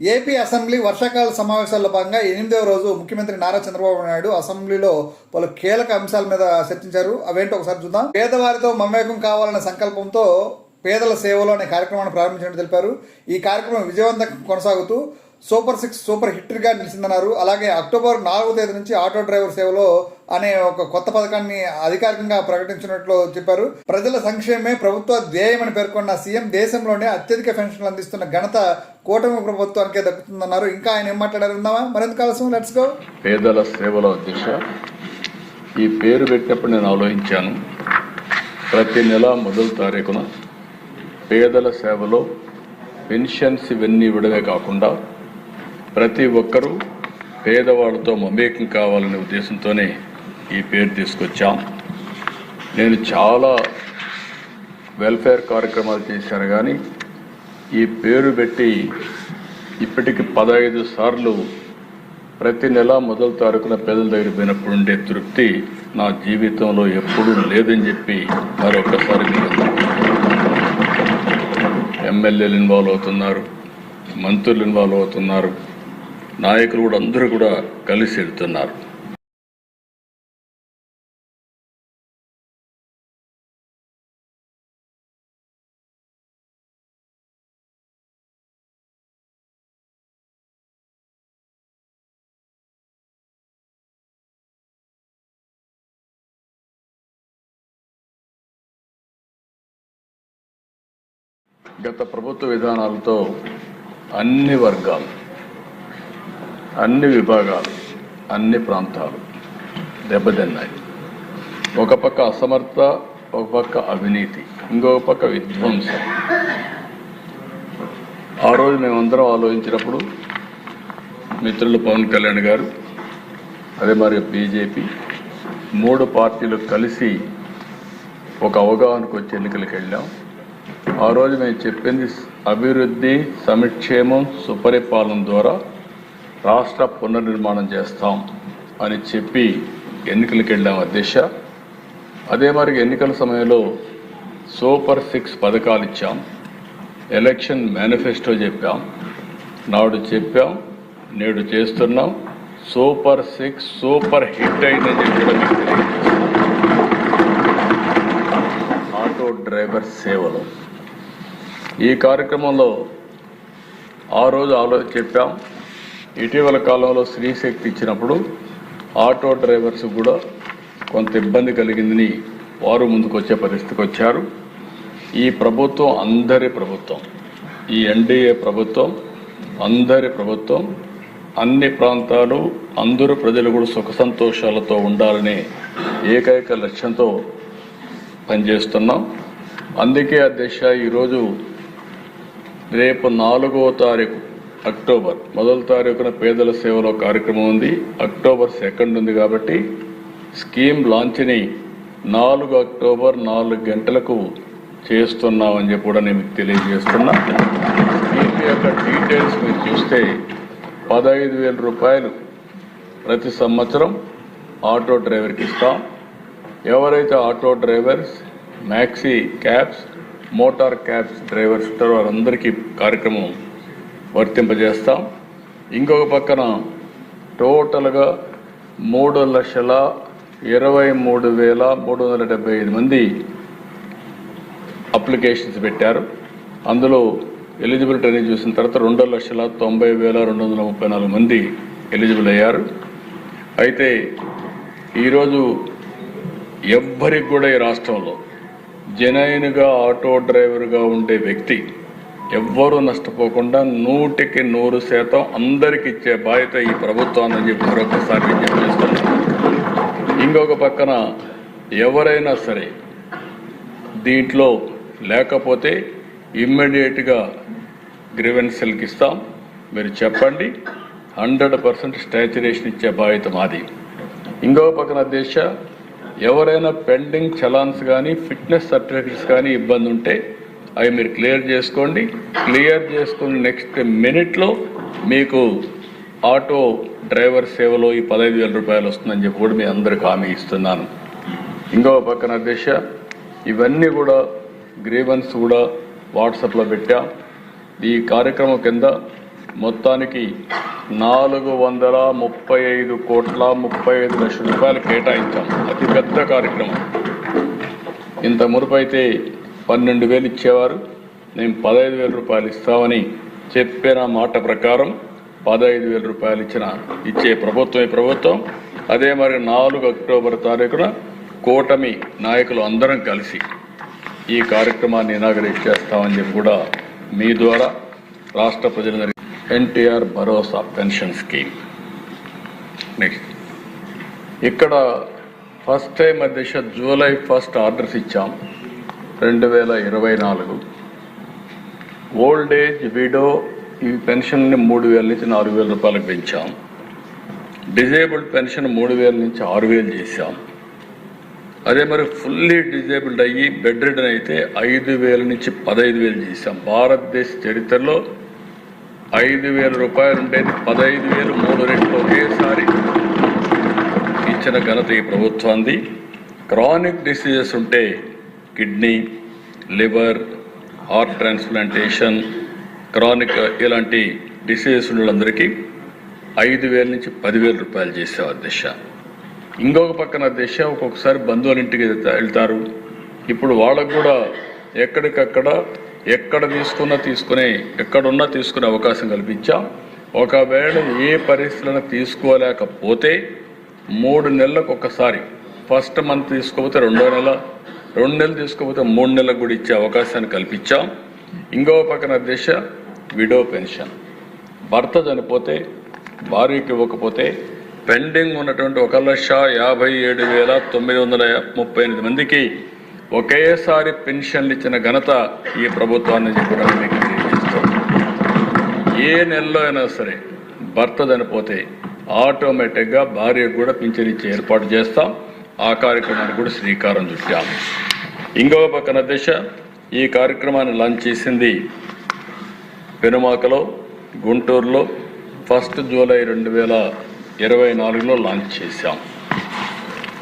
AP assembly వర్షాకాల సమావేశాల్లో భాగంగా ఎనిమిదవ రోజు ముఖ్యమంత్రి నారా చంద్రబాబు నాయుడు అసెంబ్లీలో పలు కీలక అంశాల మీద చర్చించారు. అవేంటో ఒకసారి చూద్దాం. పేదవారితో మమేకం కావాలనే సంకల్పంతో పేదల సేవలో అనే కార్యక్రమాన్ని ప్రారంభించినట్టు తెలిపారు. ఈ కార్యక్రమం విజయవంతంగా కొనసాగుతూ సూపర్ సిక్స్ సూపర్ హిట్గా నిలిచిందన్నారు. అలాగే అక్టోబర్ నాలుగో తేదీ నుంచి ఆటో డ్రైవర్ సేవలో అనే ఒక కొత్త పథకాన్ని అధికారికంగా ప్రకటించినట్లు చెప్పారు. ప్రజల సంక్షేమమే ప్రభుత్వ ధ్యేయమని పేర్కొన్న సీఎం దేశంలోనే అత్యధిక పెన్షన్లు అందిస్తున్న ఘనత కూటమి ప్రభుత్వానికే దక్కుతుందన్నారు. ఇంకా ఆయన ఏం మాట్లాడారు ఉందామా మరింత ఆలస్యం లెట్స్ గో పేదల సేవల దిశ. ఈ పేరు పెట్టినప్పుడు నేను ఆలోచించాను. ప్రతి నెల మొదటి తారీఖున పేదల సేవలో పెన్షన్స్ ఇవన్నీ ఇవ్వడమే కాకుండా ప్రతి ఒక్కరూ పేదవాళ్ళతో మమేకం కావాలనే ఉద్దేశంతోనే ఈ పేరు తీసుకొచ్చాం. నేను చాలా వెల్ఫేర్ కార్యక్రమాలు చేశాను కానీ ఈ పేరు పెట్టి ఇప్పటికి పదహైదు సార్లు ప్రతి నెల మొదటి తారీఖున పేదల దగ్గర పోయినప్పుడు ఉండే తృప్తి నా జీవితంలో ఎప్పుడూ లేదని చెప్పి మరొకసారి ఎమ్మెల్యేలు ఇన్వాల్వ్ అవుతున్నారు మంత్రులు ఇన్వాల్వ్ అవుతున్నారు. నాయకులు కూడా అందరూ కూడా కలిసి వెళ్తున్నారు. గత ప్రభుత్వ విధానాలతో అన్ని వర్గాలు అన్ని విభాగాలు అన్ని ప్రాంతాలు దెబ్బతిన్నాయి. ఒక పక్క అసమర్థ ఒక పక్క అవినీతి ఇంకొక పక్క విధ్వంసం. ఆ రోజు మేమందరం ఆలోచించినప్పుడు మిత్రులు పవన్ కళ్యాణ్ గారు అదే మరి బీజేపీ మూడు పార్టీలు కలిసి ఒక అవగాహనకు వచ్చి ఎన్నికలకు వెళ్ళాం. ఆ రోజు మేము చెప్పింది అభివృద్ధి సంక్షేమం సుపరిపాలన ద్వారా రాష్ట్ర పునర్నిర్మాణం చేస్తాం అని చెప్పి ఎన్నికలకు వెళ్ళాం అధ్యక్ష. అదే మరి ఎన్నికల సమయంలో సూపర్ సిక్స్ పథకాలు ఇచ్చాం. ఎలక్షన్ మేనిఫెస్టో చెప్పాం. నాడు చెప్పాం నేడు చేస్తున్నాం. సూపర్ సిక్స్ సూపర్ హిట్ అయిందని చెప్పి ఆటో డ్రైవర్ సేవలు. ఈ కార్యక్రమంలో ఆ రోజు ఆలో చెప్పాం. ఇటీవల కాలంలో స్త్రీ శక్తి ఇచ్చినప్పుడు ఆటో డ్రైవర్స్ కూడా కొంత ఇబ్బంది కలిగిందని వారు ముందుకు వచ్చే పరిస్థితికి వచ్చారు. ఈ ప్రభుత్వం అందరి ప్రభుత్వం ఈ ఎన్డీఏ ప్రభుత్వం అందరి ప్రభుత్వం అన్ని ప్రాంతాలు అందరూ ప్రజలు కూడా సుఖ సంతోషాలతో ఉండాలనే ఏకైక లక్ష్యంతో పనిచేస్తున్నాం. అందుకే అధ్యక్ష ఈరోజు రేపు నాలుగో తారీఖు అక్టోబర్. మొదటి తారీఖున పేదల సేవలో కార్యక్రమం ఉంది. అక్టోబర్ సెకండ్ ఉంది కాబట్టి స్కీమ్ లాంచ్ని నాలుగు అక్టోబర్ నాలుగు గంటలకు చేస్తున్నామని చెప్పి కూడా నేను మీకు తెలియజేస్తున్నా. స్కీమ్ యొక్క డీటెయిల్స్ మీరు చూస్తే పదహైదు వేల రూపాయలు ప్రతి సంవత్సరం ఆటో డ్రైవర్కి ఇస్తాం. ఎవరైతే auto drivers maxi cabs motor cabs drivers ఉంటారో వారందరికీ కార్యక్రమం వర్తింపజేస్తాం. ఇంకొక పక్కన టోటల్గా మూడు లక్షల ఇరవై మూడు వేల మూడు వందల డెబ్బై ఐదు మంది అప్లికేషన్స్ పెట్టారు. అందులో ఎలిజిబిలిటీ అనేది చూసిన తర్వాత రెండు లక్షల తొంభై వేల రెండు వందల ముప్పై నాలుగు మంది ఎలిజిబుల్ అయ్యారు. అయితే ఈరోజు ఎవ్వరికి కూడా ఈ రాష్ట్రంలో జనైన్గా ఆటో డ్రైవర్గా ఉండే వ్యక్తి ఎవ్వరూ నష్టపోకుండా నూటికి నూరు శాతం అందరికి ఇచ్చే బాధ్యత ఈ ప్రభుత్వాన్ని చెప్పి మరొకసారి విజ్ఞప్తి చేస్తున్నాను. ఇంకొక పక్కన ఎవరైనా సరే దీంట్లో లేకపోతే ఇమ్మీడియట్గా గ్రీవెన్సల్కి ఇస్తాం. మీరు చెప్పండి. హండ్రెడ్ పర్సెంట్ స్టాచ్యురేషన్ ఇచ్చే బాధ్యత మాది. ఇంకొక పక్కన దేశ ఎవరైనా పెండింగ్ చలాన్స్ కానీ ఫిట్నెస్ సర్టిఫికెట్స్ కానీ ఇబ్బంది ఉంటే అవి మీరు క్లియర్ చేసుకోండి. క్లియర్ చేసుకుని నెక్స్ట్ మినిట్లో మీకు ఆటో డ్రైవర్ సేవలో ఈ పదహైదు వేల రూపాయలు వస్తుందని చెప్పి కూడా మీ అందరికి హామీ ఇస్తున్నాను. ఇంకో పక్కన దిశ ఇవన్నీ కూడా గ్రీవెన్స్ కూడా వాట్సాప్లో పెట్టా. ఈ కార్యక్రమం కింద మొత్తానికి నాలుగు వందల ముప్పై ఐదు కోట్ల ముప్పై ఐదు లక్షల రూపాయలు కేటాయించాం. అతిపెద్ద కార్యక్రమం. ఇంత మునుపు అయితే పన్నెండు వేలు ఇచ్చేవారు. నేను పదహైదు వేల రూపాయలు ఇస్తామని చెప్పిన మాట ప్రకారం పదహైదు వేల రూపాయలు ఇచ్చిన ఇచ్చే ప్రభుత్వం ఈ ప్రభుత్వం. అదే మరి నాలుగు అక్టోబర్ తారీఖున కూటమి నాయకులు అందరం కలిసి ఈ కార్యక్రమాన్ని ఇనాగరేట్ చేస్తామని చెప్పి కూడా మీ ద్వారా రాష్ట్ర ప్రజలందరి NTR Bharosa pension scheme. Next ఇక్కడ ఫస్ట్ టైం అధ్యక్ష జూలై ఫస్ట్ ఆర్డర్స్ ఇచ్చాం. రెండు వేల ఇరవై నాలుగు. ఓల్డ్ ఏజ్ విడో ఈ పెన్షన్ని మూడు వేల నుంచి నాలుగు వేల రూపాయలకు పెంచాం. డిజేబుల్డ్ పెన్షన్ మూడు వేల నుంచి ఆరు వేలు చేశాం. అదే మరి ఫుల్లీ డిజేబుల్డ్ అయ్యి బెడ్ రిడన్ అయితే ఐదు వేల నుంచి పదహైదు వేలు చేశాం. భారతదేశ చరిత్రలో ఐదు వేల రూపాయలు ఉండేది పదహైదు వేలు మూడు రెట్లు ఒకేసారి ఇచ్చిన ఘనత ఈ ప్రభుత్వాన్ని క్రానిక్ డిసీజెస్ ఉంటే kidney liver heart transplantation chronic ఇలాంటి డిసీజెస్ వాళ్ళందరికీ ఐదు వేల నుంచి పదివేల రూపాయలు చేసేవారు దిశ. ఇంకొక పక్కన దిశ ఒక్కొక్కసారి బంధువుల ఇంటికి వెళ్తారు. ఇప్పుడు వాళ్ళకు కూడా ఎక్కడికక్కడ ఎక్కడ తీసుకున్నా తీసుకునే ఎక్కడున్నా తీసుకునే అవకాశం కల్పించాం. ఒకవేళ ఏ పరిస్థితులను తీసుకోలేకపోతే మూడు నెలలకు ఒకసారి ఫస్ట్ మంత్ తీసుకోకపోతే రెండో నెల రెండు నెలలు తీసుకోకపోతే మూడు నెలలకు కూడా ఇచ్చే అవకాశాన్ని కల్పించాం. ఇంకో పక్కన దిశ విడో పెన్షన్. భర్త చనిపోతే భార్యకి ఇవ్వకపోతే పెండింగ్ ఉన్నటువంటి ఒక లక్ష యాభై ఏడు వేల తొమ్మిది వందల ముప్పై ఎనిమిది మందికి ఒకేసారి పెన్షన్లు ఇచ్చిన ఘనత ఈ ప్రభుత్వాన్ని కూడా మీకు తెలియజేస్తాం ఏ నెలలో అయినా సరే భర్త చనిపోతే ఆటోమేటిక్గా భార్యకు కూడా పింఛన్ ఇచ్చే ఏర్పాటు చేస్తాం. ఆ కార్యక్రమానికి కూడా శ్రీకారం చుట్టాము. ఇంకొక పక్కన దిశ ఈ కార్యక్రమాన్ని లాంచ్ చేసింది పెనుమాకలో గుంటూరులో ఫస్ట్ జూలై రెండు వేల ఇరవై నాలుగులో లాంచ్ చేశాం.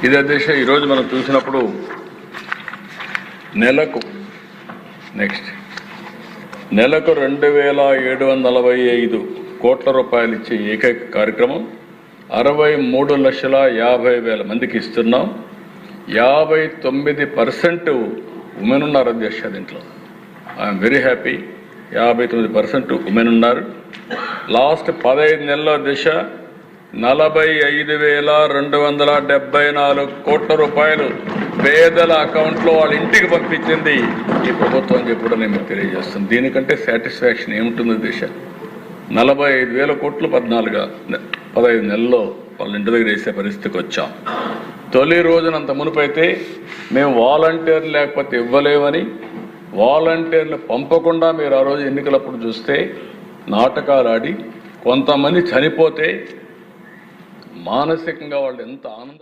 ఇదే దిశ ఈరోజు మనం చూసినప్పుడు నెలకు నెక్స్ట్ నెలకు రెండు వేల ఏడు వందల నలభై ఐదు కోట్ల రూపాయలు ఇచ్చే ఏకైక కార్యక్రమం అరవై మూడు లక్షల యాభై వేల మందికి ఇస్తున్నాం. యాభై తొమ్మిది పర్సెంట్ ఉమెన్ ఉన్నారు అధ్యక్ష దీంట్లో. I'm very happy. యాభై తొమ్మిది పర్సెంట్ ఉమెన్ ఉన్నారు లాస్ట్ పదహైదు నెలల దిశ నలభై ఐదు వేల రెండు వందల డెబ్బై నాలుగు కోట్ల రూపాయలు పేదల అకౌంట్లో వాళ్ళ ఇంటికి పంపించింది ఈ ప్రభుత్వం అని చెప్పి కూడా నేను మీకు తెలియజేస్తాను. దీనికంటే సాటిస్ఫాక్షన్ ఏముంటుంది దిశ? నలభై ఐదు వేల కోట్లు పద్నాలుగు పదహైదు నెలల్లో వాళ్ళ ఇంటి దగ్గర వేసే పరిస్థితికి వచ్చాం. తొలి రోజున అంత మునుపైతే మేము వాలంటీర్ లేకపోతే ఇవ్వలేమని వాలంటీర్లు పంపకుండా మీరు ఆ రోజు ఎన్నికలప్పుడు చూస్తే నాటకాలు ఆడి కొంతమంది చనిపోతే మానసికంగా వాళ్ళు ఎంత ఆనందం